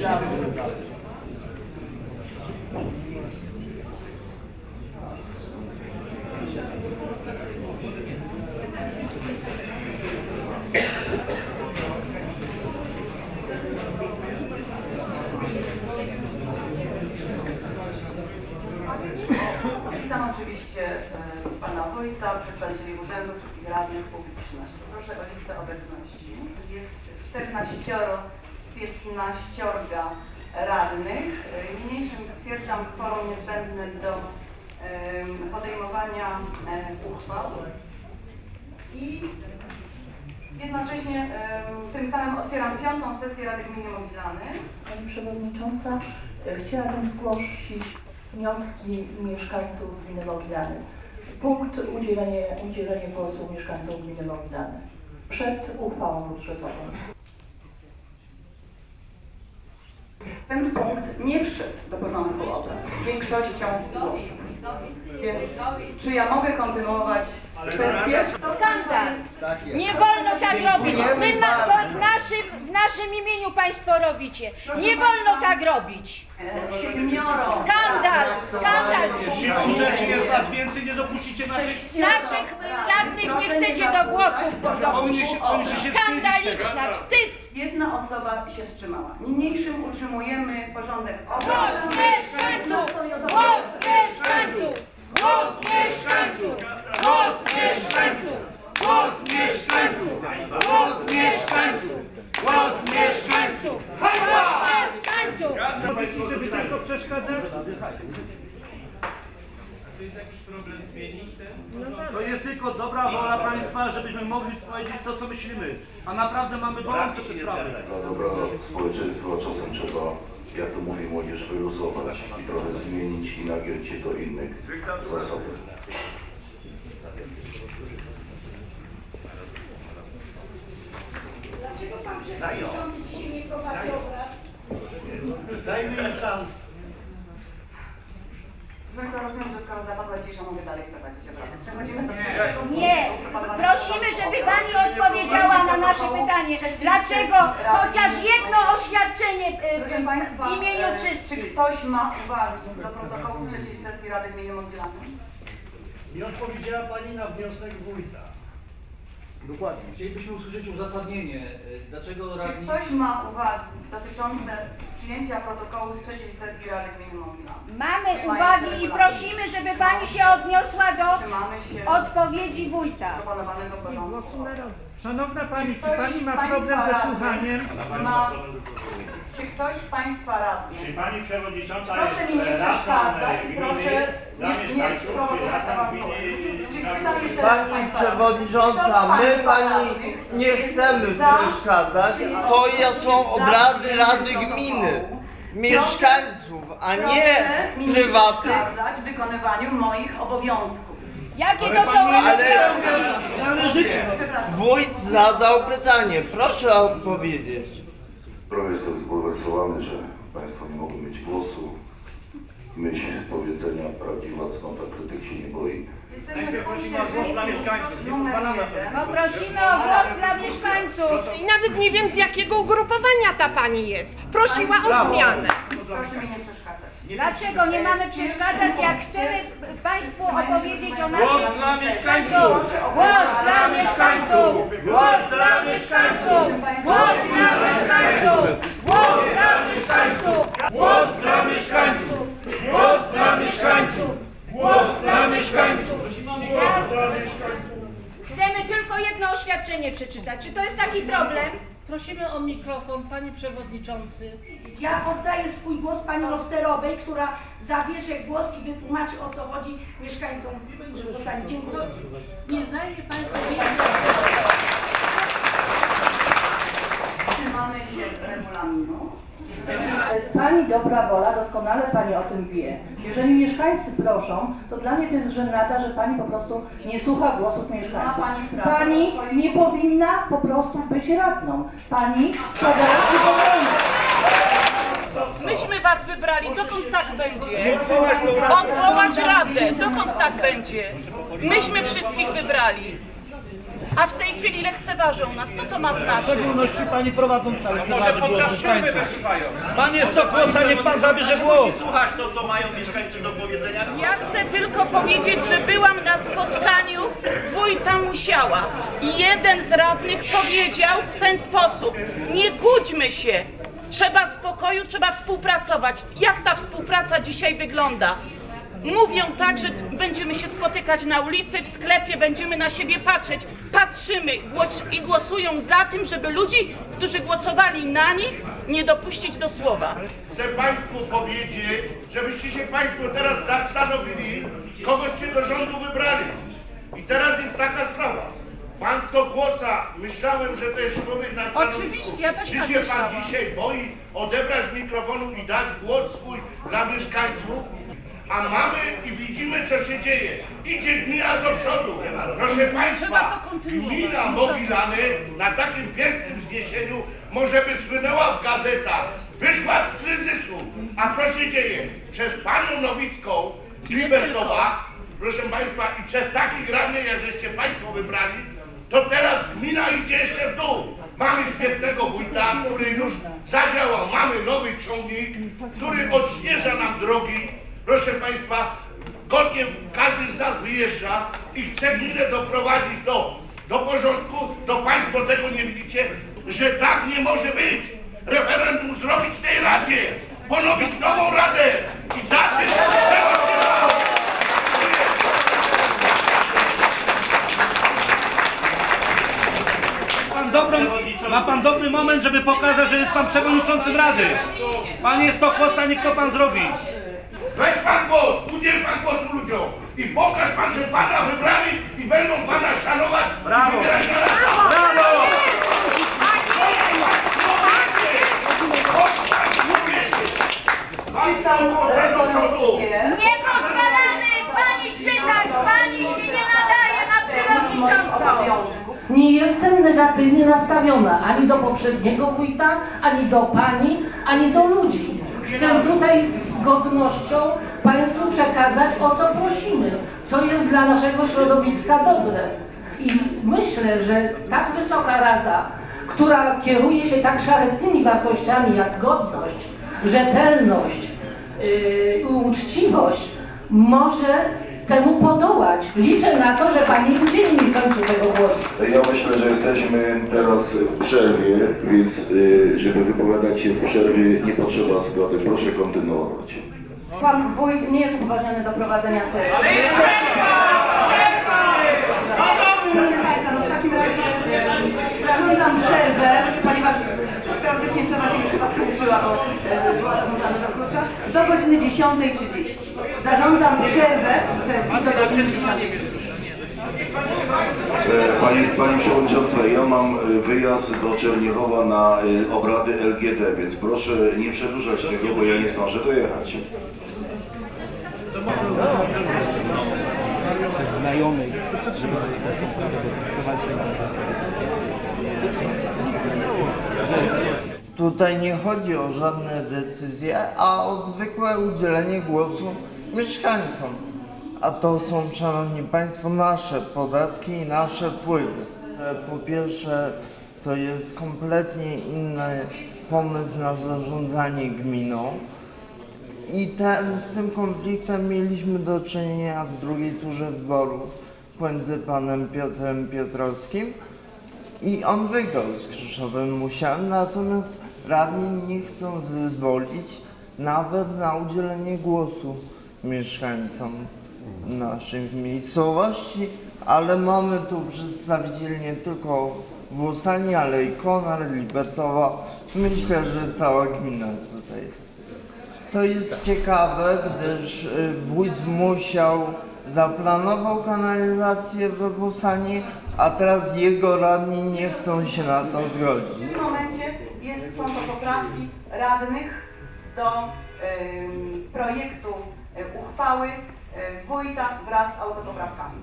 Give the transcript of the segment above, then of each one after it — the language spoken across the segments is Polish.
Witam oczywiście e, pana wójta, przedstawicieli urzędu, wszystkich radnych, publiczność. Proszę o listę obecności. Jest 14 z 15 radnych. Niniejszym stwierdzam kworum niezbędne do podejmowania uchwał. I jednocześnie tym samym otwieram piątą sesję Rady Gminy Mogilany. Pani Przewodnicząca, e, chciałabym zgłosić wnioski mieszkańców gminy Mogilany. Punkt udzielenie, udzielenie głosu mieszkańcom gminy Mogilany przed uchwałą budżetową. Ten punkt nie wszedł do porządku obrad większością głosów. Więc czy ja mogę kontynuować sesję? Skandal! Nie wolno tak robić. My ma, to w, naszym, w naszym imieniu Państwo robicie. Nie wolno tak robić. E, Siedmioro. Skandal! Skandal! Siłą rzeczy jest was więcej, nie dopuścicie naszych... Naszych radnych nie chcecie do porządku Powinni się- Skandaliczna, wstyd! Jedna osoba się wstrzymała. Niniejszym utrzymujemy porządek Głos obrad. mieszkańców! Głos mieszkańców! Głos mieszkańców! Głos mieszkańców! Głos mieszkańców! Głos mieszkańców! Głos mieszkańców! Głos mieszkańców! Powiedzcie, żeby tylko przeszkadzać? To jest tylko dobra wola Państwa, żebyśmy mogli powiedzieć to, co myślimy. A naprawdę mamy gorące te sprawy. Dla dobra społeczeństwa czasem trzeba, jak to mówi młodzież, wyluzować i trochę zmienić i nagiąć się do innych zasad. Dlaczego pan przewodniczący dzisiaj nie prowadzi obrad? Dajmy im szansę. Rozumiem, że skoro zapadła cisza, mogę dalej prowadzić obrady. Przechodzimy do pierwszego Nie, prosimy, żeby Pani odpowiedziała na nasze pytanie. Dlaczego chociaż jedno oświadczenie y, Proszę Państwa, w imieniu e, czy wszystkich? ktoś ma uwagi do protokołu z trzeciej sesji Rady Gminy Mogilany? Nie odpowiedziała Pani na wniosek wójta. Dokładnie. Chcielibyśmy usłyszeć uzasadnienie, y, dlaczego Czy radni... ktoś ma uwagi dotyczące przyjęcia protokołu z trzeciej sesji Rady Gminy Mogilany? Mamy uwagi i prosimy, żeby Pani się odniosła do Trzymamy się odpowiedzi wójta. proponowanego porządku. Szanowna Pani, czy Ktoś Pani z ma państwa problem ze radnych słuchaniem? Ma, czy ktoś z Państwa radnych Czy pani przewodnicząca Proszę jest mi nie radną, przeszkadzać e, i gminy proszę dla nie, nie mieszkańców, prowokować radną awantury. gminy Czyli dla pytam jeszcze raz Pani Państwa Przewodnicząca, radnych. my Pani radnych nie chcemy za przeszkadzać. To ja- są obrady Rady? Gminy, mieszkańców, a nie Proszę mi nie prywatnych. przeszkadzać w wykonywaniu moich obowiązków. Jakie to są Ale obowiązki? Przepraszam. wójt zadał pytanie, proszę odpowiedzieć. Trochę jestem zbulwersowany, że Państwo nie mogą mieć głosu. Myśl powiedzenia prawdziwa cnota krytyk się nie boi. Najpierw prosimy o głos dla mieszkańców. Nie numer pozwalamy na to. jeden. No prosimy o głos dla mieszkańców. I nawet nie wiem z jakiego ugrupowania ta pani jest. Prosiła o zmianę. Proszę mi nie przeszkadzać. Dlaczego nie mamy przeszkadzać, jak chcemy Państwu opowiedzieć o naszej Głos dla mieszkańców! Głos dla mieszkańców! Głos dla mieszkańców! Głos dla mieszkańców! Głos dla mieszkańców! Głos dla mieszkańców! Głos dla mieszkańców! Głos dla mieszkańców! Chcemy tylko jedno oświadczenie przeczytać. Czy to jest taki problem? Prosimy o mikrofon, panie przewodniczący. Ja oddaję swój głos pani Losterowej, która zabierze głos i wytłumaczy o co chodzi mieszkańcom. Dziękuję. Nie zajmie państwo. Trzymamy się regulaminu. To jest Pani dobra wola, doskonale Pani o tym wie. Jeżeli mieszkańcy proszą, to dla mnie to jest żenada, że Pani po prostu nie słucha głosów mieszkańców. Ma pani prawo Pani nie powinna po prostu być radną. Pani składa się do wojny. Myśmy was wybrali, dokąd tak będzie? Odwołać radę, dokąd tak będzie? Myśmy wszystkich wybrali. A w tej chwili lekceważą nas. Co to ma W znaczyć? szczególności pani prowadząca lekceważy głos mieszkańców. Panie Stokłosa, niech pan zabierze głos. Słuchać to, co mają mieszkańcy do powiedzenia. Ja chcę tylko powiedzieć, że byłam na spotkaniu wójta Musiała i jeden z radnych powiedział w ten sposób: Nie kłóćmy się. Trzeba spokoju, trzeba współpracować. Jak ta współpraca dzisiaj wygląda? Mówią tak, że będziemy się spotykać na ulicy, w sklepie, będziemy na siebie patrzeć. Patrzymy i głosują za tym, żeby ludzi, którzy głosowali na nich, nie dopuścić do słowa. Chcę Państwu powiedzieć, żebyście się Państwo teraz zastanowili, kogoście do rządu wybrali. I teraz jest taka sprawa. Pan Stokłosa, myślałem, że to jest człowiek na stanowisku. Oczywiście, ja też Czy tak się Pan myślałam. dzisiaj boi odebrać mikrofonu i dać głos swój dla mieszkańców? A mamy i widzimy, co się dzieje. Idzie gmina do przodu. Proszę Państwa, gmina Mogilany na takim pięknym zniesieniu może by słynęła w gazetach. Wyszła z kryzysu. A co się dzieje? Przez panią Nowicką z Libertowa, proszę Państwa, i przez takich radnych, jak żeście Państwo wybrali, to teraz gmina idzie jeszcze w dół. Mamy świetnego wójta, który już zadziałał. Mamy nowy ciągnik, który odśnieża nam drogi. Proszę Państwa, godnie każdy z nas wyjeżdża i chce gminę doprowadzić do, do porządku, to Państwo tego nie widzicie, że tak nie może być. Referendum zrobić w tej Radzie, ponowić nową Radę i za tym tego się robi. Pan dobrą, ma pan dobry moment, żeby pokazać, że jest pan przewodniczącym Rady. Panie Stokłosa, niech to pan zrobi. Pan głos, udziel Pan głosu ludziom i pokaż Pan, że Pana wybrali i będą Pana szanować Brawo. i wybierać na Radę. Brawo! Nie pozwalamy pani czytać, pani się nie nadaje na przewodniczącą. Nie jestem negatywnie nastawiona ani do poprzedniego wójta, ani do pani, ani do ludzi. Chcę tutaj z godnością Państwu przekazać, o co prosimy, co jest dla naszego środowiska dobre. I myślę, że tak wysoka rada, która kieruje się tak szlachetnymi wartościami jak godność, rzetelność yy, uczciwość, może temu podołać. Liczę na to, że Pani udzieli mi w końcu tego głosu. Ja myślę, że jesteśmy teraz w przerwie, więc y, żeby wypowiadać się w przerwie nie potrzeba zgody. Proszę kontynuować. Pan wójt nie jest uważany do prowadzenia sesji. Proszę Państwa, no w takim razie zarządzam przerwę, ponieważ przerwa się już chyba skończyła, bo e, była zarządzana do klucza, do godziny 10.30. Zarządzam przerwę sesji do godziny 10.30. E, Pani, pani Przewodnicząca, ja mam e, wyjazd do Czerniechowa na e, obrady LGD, więc proszę nie przedłużać tego, bo ja nie zdążę dojechać. Tutaj nie chodzi o żadne decyzje, a o zwykłe udzielenie głosu mieszkańcom. A to są, Szanowni Państwo, nasze podatki i nasze wpływy. E, Po pierwsze, to jest kompletnie inny pomysł na zarządzanie gminą. I ten, z tym konfliktem mieliśmy do czynienia w drugiej turze wyborów pomiędzy panem Piotrem Piotrowskim i on wygrał z Krzysztofem Musiałem, natomiast radni nie chcą zezwolić nawet na udzielenie głosu mieszkańcom naszych miejscowości, ale mamy tu przedstawicieli nie tylko Włosani, ale i Konar, Libertowa. Myślę, że cała gmina tutaj jest. To jest ciekawe, gdyż y, wójt musiał zaplanował kanalizację we Włosanie, a teraz jego radni nie chcą się na to zgodzić. W tym momencie są to poprawki radnych do projektu e, uchwały e, wójta wraz z autopoprawkami.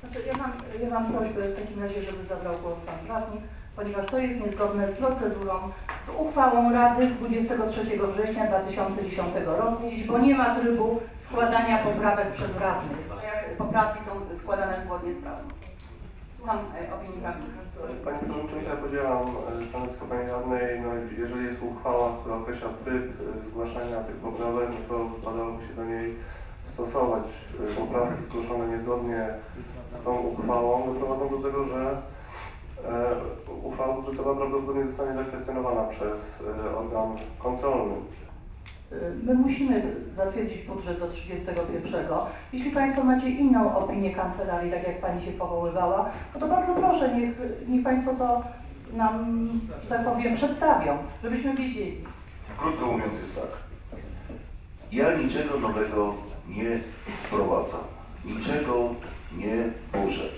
Znaczy, ja, mam, ja mam prośbę w takim razie, żeby zabrał głos Pan Radnik, ponieważ to jest niezgodne z procedurą, z uchwałą Rady z 23 września 2010 roku, bo nie ma trybu składania poprawek przez radnych. Jak poprawki są składane zgodnie z prawem. Słucham e, opinii prawnika. Pani Przewodnicząca, ja podzielam stanowisko Pani Radnej. No, jeżeli jest uchwała, która określa tryb e, zgłaszania tych poprawek, no to wypadałoby się do niej stosować. E, Poprawki zgłoszone niezgodnie z tą uchwałą doprowadzą do tego, że uchwała budżetowa prawdopodobnie zostanie zakwestionowana przez organ kontrolny. My musimy zatwierdzić budżet do 31. Jeśli Państwo macie inną opinię kancelarii, tak jak Pani się powoływała, no to bardzo proszę, niech, niech Państwo to nam, że tak powiem, przedstawią, żebyśmy wiedzieli. Krótko mówiąc jest tak. Ja niczego nowego nie wprowadzam. Niczego nie burzę.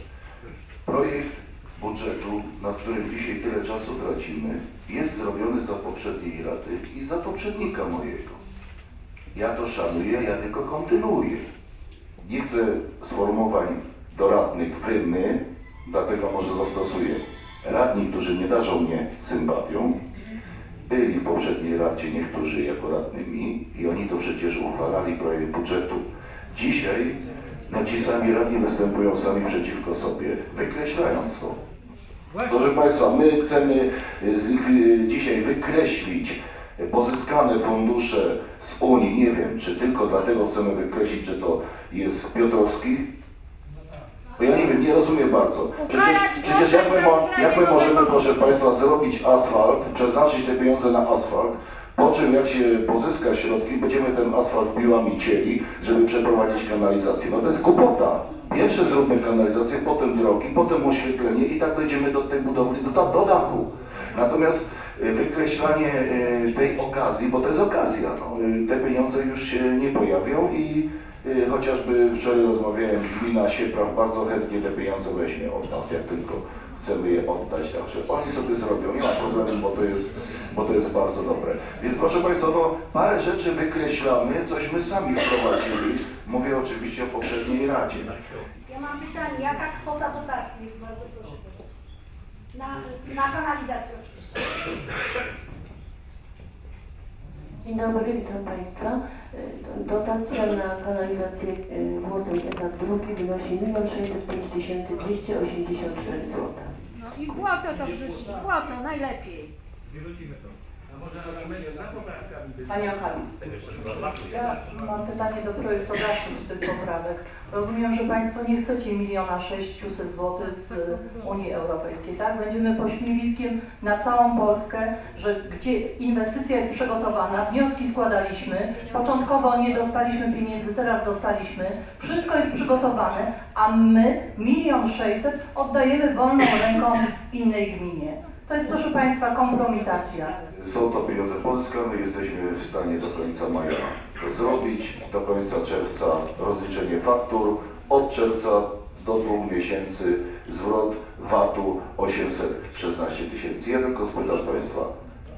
Projekt budżetu, nad którym dzisiaj tyle czasu tracimy, jest zrobiony za poprzedniej rady i za poprzednika mojego. Ja to szanuję, ja tylko kontynuuję. Nie chcę sformułowań do radnych wy, my, dlatego może zastosuję radni, którzy nie darzą mnie sympatią, byli w poprzedniej Radzie niektórzy jako radnymi i oni to przecież uchwalali projekt budżetu. Dzisiaj no ci sami radni występują sami przeciwko sobie, wykreślając to. Proszę Państwa, my chcemy dzisiaj wykreślić pozyskane fundusze z Unii. Nie wiem, czy tylko dlatego chcemy wykreślić, że to jest Piotrowski? Bo ja nie wiem, nie rozumiem bardzo. Przecież, przecież jak my, głosem jak my możemy, proszę Państwa, zrobić asfalt, przeznaczyć te pieniądze na asfalt, po czym jak się pozyska środki, będziemy ten asfalt piłami cieli, żeby przeprowadzić kanalizację. No to jest głupota. Pierwsze zróbmy kanalizację, potem drogi, potem oświetlenie i tak dojdziemy do tej budowli, do, do dachu. Natomiast wykreślanie y, tej okazji, bo to jest okazja, no, y, te pieniądze już się nie pojawią i y, chociażby wczoraj rozmawiałem, gmina Siepraw bardzo chętnie te pieniądze weźmie od nas, jak tylko chcemy je oddać, także oni sobie zrobią, nie ma problemu, bo to jest, bo to jest bardzo dobre. Więc proszę Państwa, no, parę rzeczy wykreślamy, coś my sami wprowadzili, mówię oczywiście o poprzedniej Radzie. Ja mam pytanie, jaka kwota dotacji jest, bardzo proszę. Na, na kanalizację oczywiście. Dzień dobry, witam Państwa. Dotacja na kanalizację y, Włocem etap drugi wynosi 1 605 284 zł. No i błoto to wrzucić, błoto najlepiej. Pani Ocharnik. Ja mam pytanie do projektodawców tych poprawek. Rozumiem, że Państwo nie chcecie miliona 600 zł z Unii Europejskiej, tak? Będziemy pośmiewiskiem na całą Polskę, że gdzie inwestycja jest przygotowana, wnioski składaliśmy, początkowo nie dostaliśmy pieniędzy, teraz dostaliśmy, wszystko jest przygotowane, a my milion 600 oddajemy wolną ręką innej gminie. To jest, proszę Państwa, kompromitacja. Są to pieniądze pozyskane, jesteśmy w stanie do końca maja to zrobić, do końca czerwca rozliczenie faktur, od czerwca do dwóch miesięcy zwrot VAT-u 816 tysięcy. Ja tylko spytam Państwa,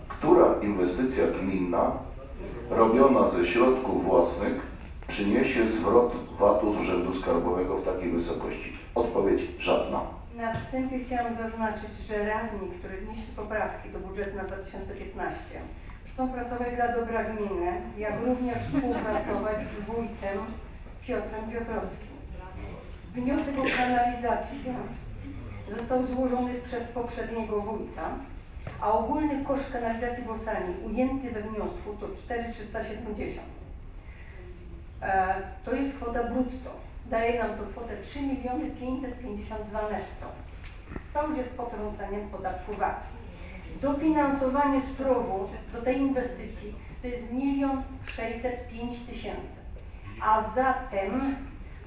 która inwestycja gminna robiona ze środków własnych przyniesie zwrot VAT-u z Urzędu Skarbowego w takiej wysokości? Odpowiedź żadna. Na wstępie chciałam zaznaczyć, że radni, którzy wnieśli poprawki do budżetu na 2015, chcą pracować dla dobra gminy, jak również współpracować z wójtem Piotrem Piotrowskim. Wniosek o kanalizację został złożony przez poprzedniego wójta, a ogólny koszt kanalizacji w Osani ujęty we wniosku to 4370. E, to jest kwota brutto. Daje nam to kwotę 3 miliony 552 netto. To już jest potrąceniem podatku VAT. Dofinansowanie z PROW-u do tej inwestycji to jest 1 605 tysięcy. A zatem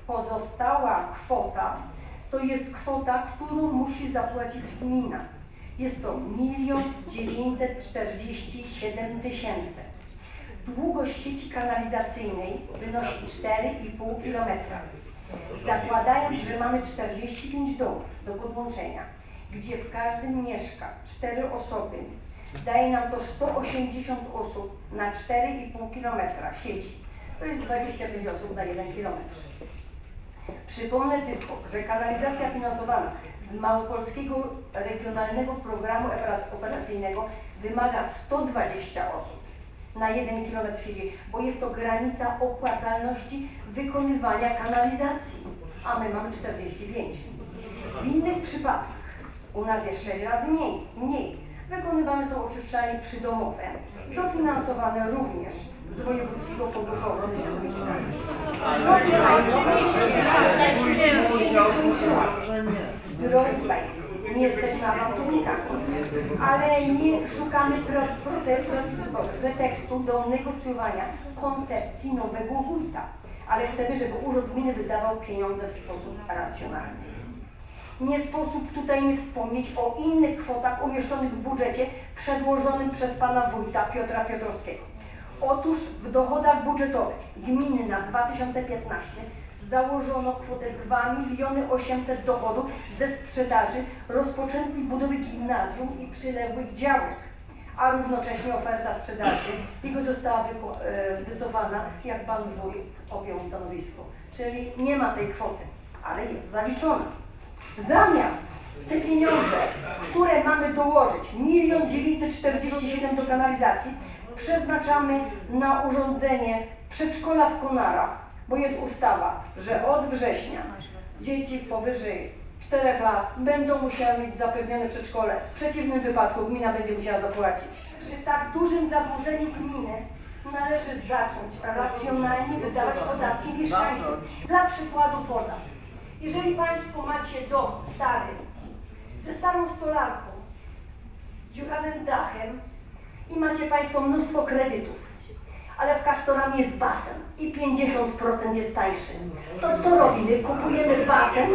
pozostała kwota to jest kwota, którą musi zapłacić gmina. Jest to 1 947 tysięcy. Długość sieci kanalizacyjnej wynosi 4,5 km. Zakładając, że mamy 45 domów do podłączenia, gdzie w każdym mieszka 4 osoby, daje nam to 180 osób na 4,5 km sieci. To jest 25 osób na 1 km. Przypomnę tylko, że kanalizacja finansowana z Małopolskiego Regionalnego Programu Opera- Operacyjnego wymaga 120 osób na 1 km sieci, bo jest to granica opłacalności wykonywania kanalizacji, a my mamy 45. W innych przypadkach u nas jest 6 razy mniej, mniej. Wykonywane są oczyszczalnie przydomowe, dofinansowane również z Wojewódzkiego Funduszu Ochrony Środowiska. Drodzy Państwo, Drodzy Państwo, nie jesteśmy awanturnikami, ale nie szukamy pretekstu do negocjowania koncepcji nowego wójta, ale chcemy, żeby Urząd Gminy wydawał pieniądze w sposób racjonalny. Nie sposób tutaj nie wspomnieć o innych kwotach umieszczonych w budżecie przedłożonym przez pana wójta Piotra Piotrowskiego. Otóż w dochodach budżetowych gminy na 2015 założono kwotę 2 miliony 800 dochodów ze sprzedaży rozpoczętej budowy gimnazjum i przyległych działek, a równocześnie oferta sprzedaży jego została e, wycofana, jak pan wójt objął stanowisko. Czyli nie ma tej kwoty, ale jest zaliczona. Zamiast te pieniądze, które mamy dołożyć, 1 947 do kanalizacji, przeznaczamy na urządzenie przedszkola w Konarach, bo jest ustawa, że od września dzieci powyżej 4 lat będą musiały mieć zapewnione przedszkole. W przeciwnym wypadku gmina będzie musiała zapłacić. Przy tak dużym zadłużeniu gminy należy zacząć racjonalnie wydawać podatki mieszkańców. Dla przykładu podam. Jeżeli Państwo macie dom stary, ze starą stolarką, dziurawym dachem i macie Państwo mnóstwo kredytów, ale w Castoramie jest basen i 50% jest tańszy, to co robimy? Kupujemy basen,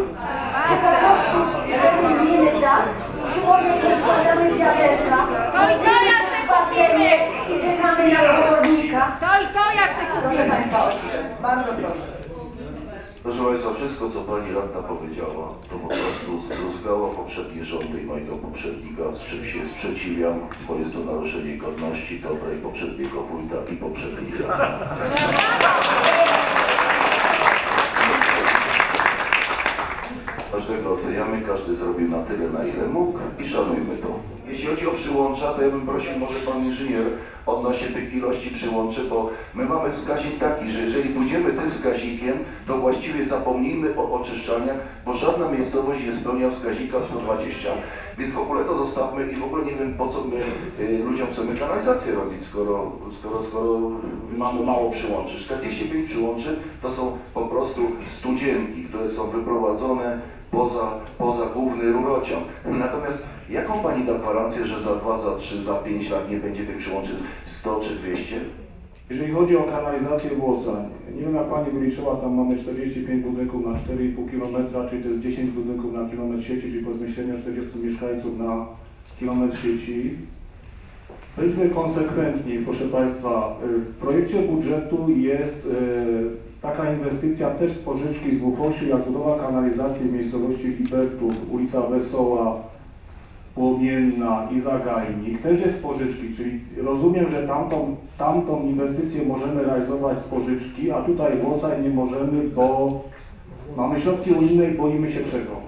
czy po prostu remontujemy dach, czy może podkładamy wiaderka, To i to ja se basenie i czekamy na komornika? To i to ja se Proszę. Państwa o ciszę, bardzo proszę. Proszę Państwa, wszystko co Pani Radna powiedziała, to po prostu struskała poprzednie rządy i mojego poprzednika, z czym się sprzeciwiam, bo jest to naruszenie godności dobrej poprzedniego wójta i poprzednich radnych. Każdego oceniamy, każdy zrobił na tyle, na ile mógł i szanujmy to. Jeśli chodzi o przyłącza, to ja bym prosił może Pan Inżynier odnośnie tych ilości przyłączy, bo my mamy wskaźnik taki, że jeżeli pójdziemy tym wskaźnikiem, to właściwie zapomnijmy o oczyszczaniach, bo żadna miejscowość nie spełnia wskaźnika 120. Więc w ogóle to zostawmy i w ogóle nie wiem po co my y, ludziom chcemy kanalizację robić, skoro, skoro, skoro mamy mało przyłączy. 45 przyłączy to są po prostu studzienki, które są wyprowadzone poza, poza główny rurociąg. Natomiast jaką Pani da gwarancję, że za 2, za 3, za 5 lat nie będzie tych przyłączy 100 czy 200? Jeżeli chodzi o kanalizację Włosań, nie wiem jak Pani wyliczyła, tam mamy 45 budynków na 4,5 km, czyli to jest 10 budynków na kilometr sieci, czyli powiedzmy średnio 40 mieszkańców na kilometr sieci. Bądźmy konsekwentni, proszę Państwa. W projekcie budżetu jest e, taka inwestycja też z pożyczki z WFOŚ-u, jak budowa kanalizacji w miejscowości Libertów, ulica Wesoła, Płomienna i Zagajnik, też jest z pożyczki, czyli rozumiem, że tamtą, tamtą inwestycję możemy realizować z pożyczki, a tutaj w nie możemy, bo mamy środki unijne i boimy się czego.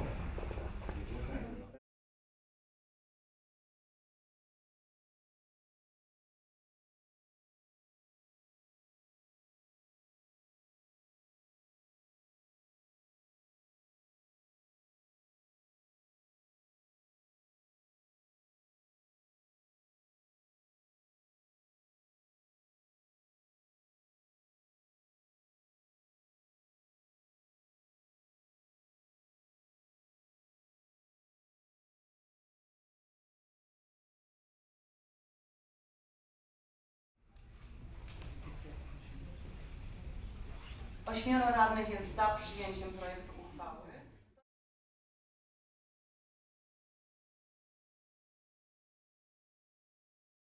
Ośmioro radnych jest za przyjęciem projektu